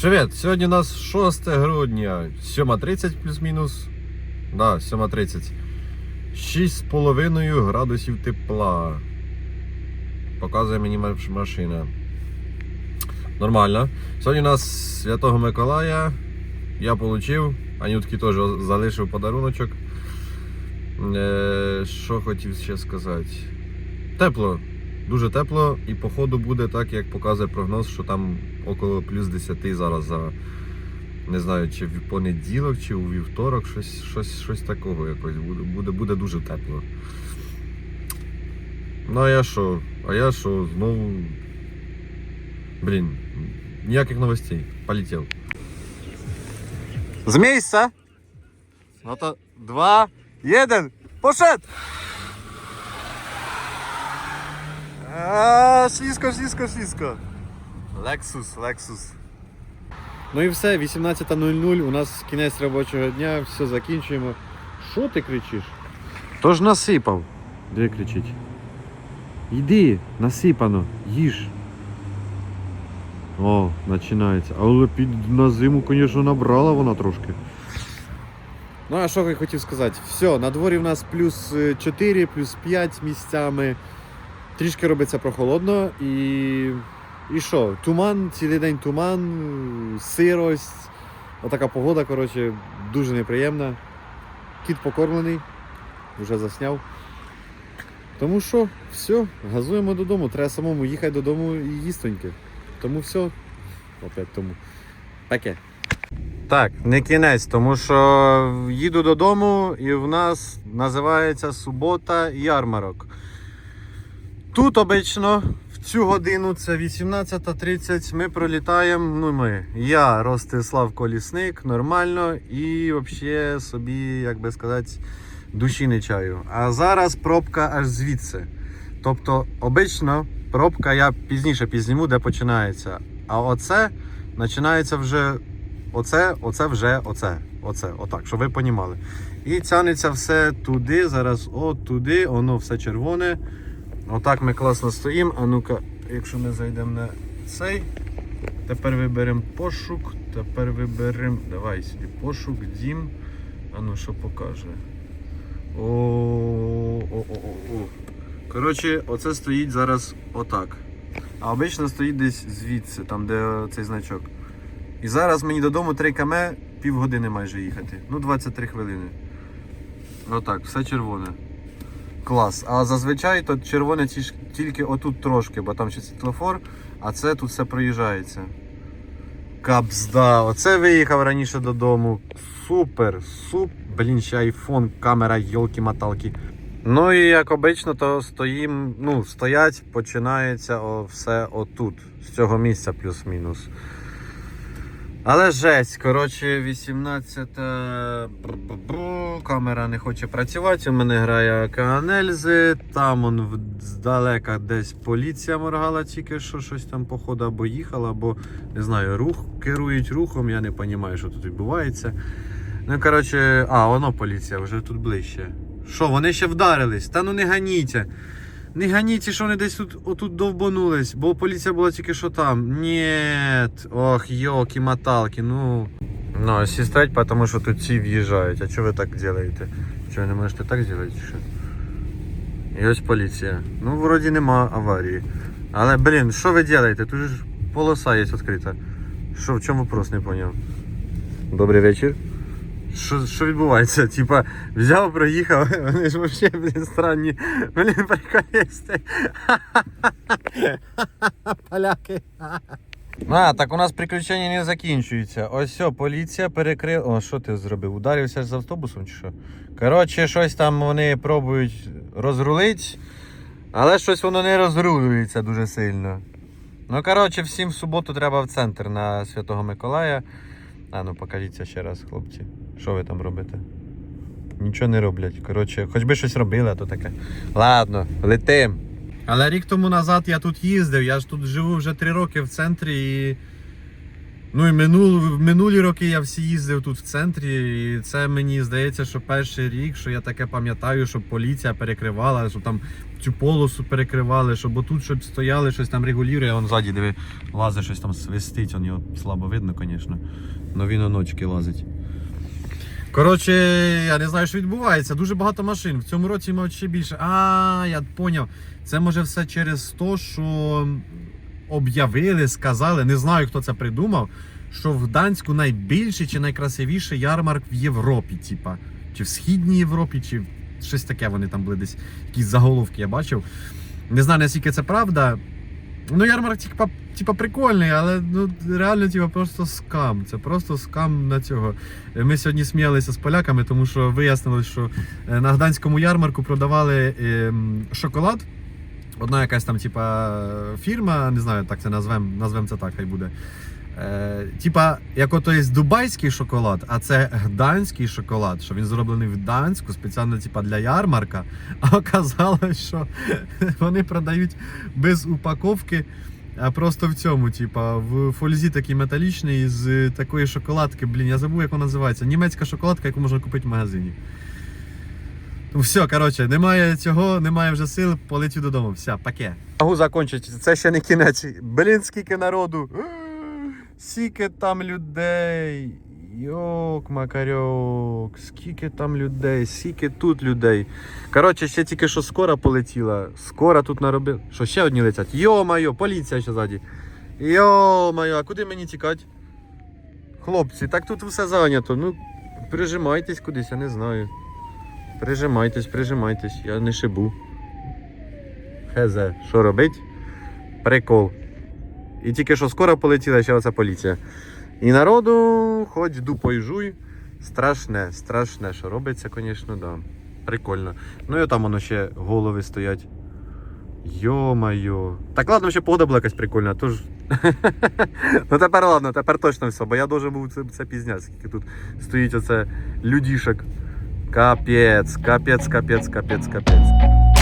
Привіт! Сьогодні у нас 6 грудня, 7.30 плюс-мінус. Да, 7.30. 6,5 градусів тепла. Показує мені машина. Нормально. Сьогодні у нас Святого Миколая. Я отримав. Анютки теж залишив подаруночок. Е, що хотів ще сказати? Тепло. Дуже тепло і походу буде так, як показує прогноз, що там около плюс 10 зараз за не знаю, чи в понеділок, чи у вівторок, щось, щось, щось такого якось буде, буде, буде дуже тепло. Ну а я що? А я що, знову. Блін, ніяких новостей. Полетів. З місця. Ну то два, один, пошед! Слізко, слізко, слізко. Lexus, Lexus. Ну і все, 18.00, у нас кінець робочого дня, все закінчуємо. Що ти кричиш? Тож насипав. Де кричить? Йди, насипано, їж. О, починається. Але під на зиму, звісно, набрала вона трошки. Ну, а що я хотів сказати? Все, на дворі в нас плюс е, 4, плюс 5 місцями. Трішки робиться прохолодно і. І що? Туман, цілий день туман, сирость. Отака погода, коротше, дуже неприємна. Кіт покормлений, вже засняв. Тому що, все, газуємо додому. Треба самому їхати додому і їстоньки. Тому все. Опять тому. Таке. Так, не кінець, тому що їду додому і в нас називається субота ярмарок. Тут обично в цю годину це 18.30. Ми пролітаємо. Ну ми. Я Ростислав Колісник, нормально і взагалі собі, як би сказати, душі не чаю. А зараз пробка аж звідси. Тобто, обично пробка я пізніше пізніму, де починається. А оце починається вже. Оце, оце вже оце. Оце, отак, щоб ви понімали. І тягнеться все туди, зараз от туди, воно все червоне. Отак ми класно стоїмо. А ну-ка, якщо ми зайдемо на цей, тепер виберемо пошук, тепер виберемо. Давай сюди пошук, дім. А ну що покаже. О, о, о, о. Коротше, оце стоїть зараз отак. А обично стоїть десь звідси, там де цей значок. І зараз мені додому 3 км півгодини майже їхати. Ну, 23 хвилини. Отак, все червоне. Клас. А зазвичай то червоне тільки отут трошки, бо там ще світлофор, а це тут все проїжджається. Капзда, оце виїхав раніше додому. Супер, суп. Блін, ще айфон, камера, йолки-маталки. Ну і як обично, то стоїм, ну, стоять, починається все отут, з цього місця плюс-мінус. Але жесть, коротше, 18 камера не хоче працювати. У мене грає Аканельзи, там он здалека десь поліція моргала, тільки що щось там, походу, або їхала, або не знаю, рух керують рухом, я не розумію, що тут відбувається. Ну, коротше, а, воно поліція, вже тут ближче. Що, вони ще вдарились? Та ну не ганіться. Не ганіться, що вони десь тут отут довбанулись, бо поліція була тільки що там. Нєт. Ох, йоки моталки ну. Ну, всі тому що тут ці в'їжджають. А чого ви так робите? Ви не можете так зробити? Що? І ось поліція. Ну, вроді нема аварії. Але, блін, що ви робите? Тут же полоса є відкрита. Що, в чому вопрос не поняв? Добрий вечір. Що, що відбувається? Типа, взяв, проїхав, вони ж взагалі, блін, странні. Блін, приколісти. Поляки. А, так у нас приключення не закінчується. Ось все, поліція перекрила. О, що ти зробив? Ударився з автобусом чи що? Коротше, щось там вони пробують розрулити, але щось воно не розрулюється дуже сильно. Ну, коротше, всім в суботу треба в центр на Святого Миколая. А ну покажіться ще раз, хлопці. Що ви там робите? Нічого не роблять. Коротше, хоч би щось робили, а то таке. Ладно, летим. Але рік тому назад я тут їздив, я ж тут живу вже три роки в центрі і. Ну і минул, минулі роки я всі їздив тут в центрі, і це мені здається, що перший рік, що я таке пам'ятаю, щоб поліція перекривала, щоб там цю полосу перекривали, щоб отут щоб стояли, щось там регулює, а он ззаді, диви, лазить, щось там свистить, он його слабо видно, звісно. Но він оночки лазить. Коротше, я не знаю, що відбувається. Дуже багато машин. В цьому році, мабуть, ще більше. А, я поняв. Це може все через те, що об'явили, сказали, не знаю, хто це придумав, що в Гданську найбільший чи найкрасивіший ярмарк в Європі, типа. Чи в Східній Європі, чи щось таке вони там були десь, якісь заголовки я бачив. Не знаю, наскільки це правда. Ну, ярмарк, типа, типа прикольний, але ну, реально типа, просто скам. Це просто скам на цього. Ми сьогодні сміялися з поляками, тому що вияснилось, що е, на Гданському ярмарку продавали ем, шоколад. Одна якась там, типа, фірма, не знаю, так це назвемо, назвем це так, хай буде. Е, типа, як ото є дубайський шоколад, а це гданський шоколад, що він зроблений в Гданську, спеціально типа, для ярмарка. А оказалось, що вони продають без упаковки, а просто в цьому, типа, в фользі такий металічний з такої шоколадки. Блін, я забув, як вона називається. Німецька шоколадка, яку можна купити в магазині. Ну все, коротше, немає цього, немає вже сил, полетів додому. Все, паке. Могу закінчити, це ще не кінець. Блін, скільки народу. Скільки там людей. Йок, макарьок, скільки там людей, скільки тут людей. Коротше, ще тільки що скоро полетіла. Скоро тут наробив. Що ще одні летять? Йо-майо, поліція ще ззаді. Йо-майо, а куди мені тікати? Хлопці, так тут все зайнято. Ну, прижимайтесь кудись, я не знаю. Прижимайтесь, прижимайтесь, я не шибу. Хезе, що робить? Прикол. І тільки що скоро полетіла ще оця поліція. І народу, хоч дупой жуй. Страшне, страшне, що робиться, звісно, да. Прикольно. Ну і там воно ще голови стоять. Йо-майо. Так ладно, ще погода була якась прикольна, тож. ну тепер ладно, тепер точно все, бо я дуже був це, це пізня, скільки тут стоїть оце людішок. Капець, капець, капець, капець, капець.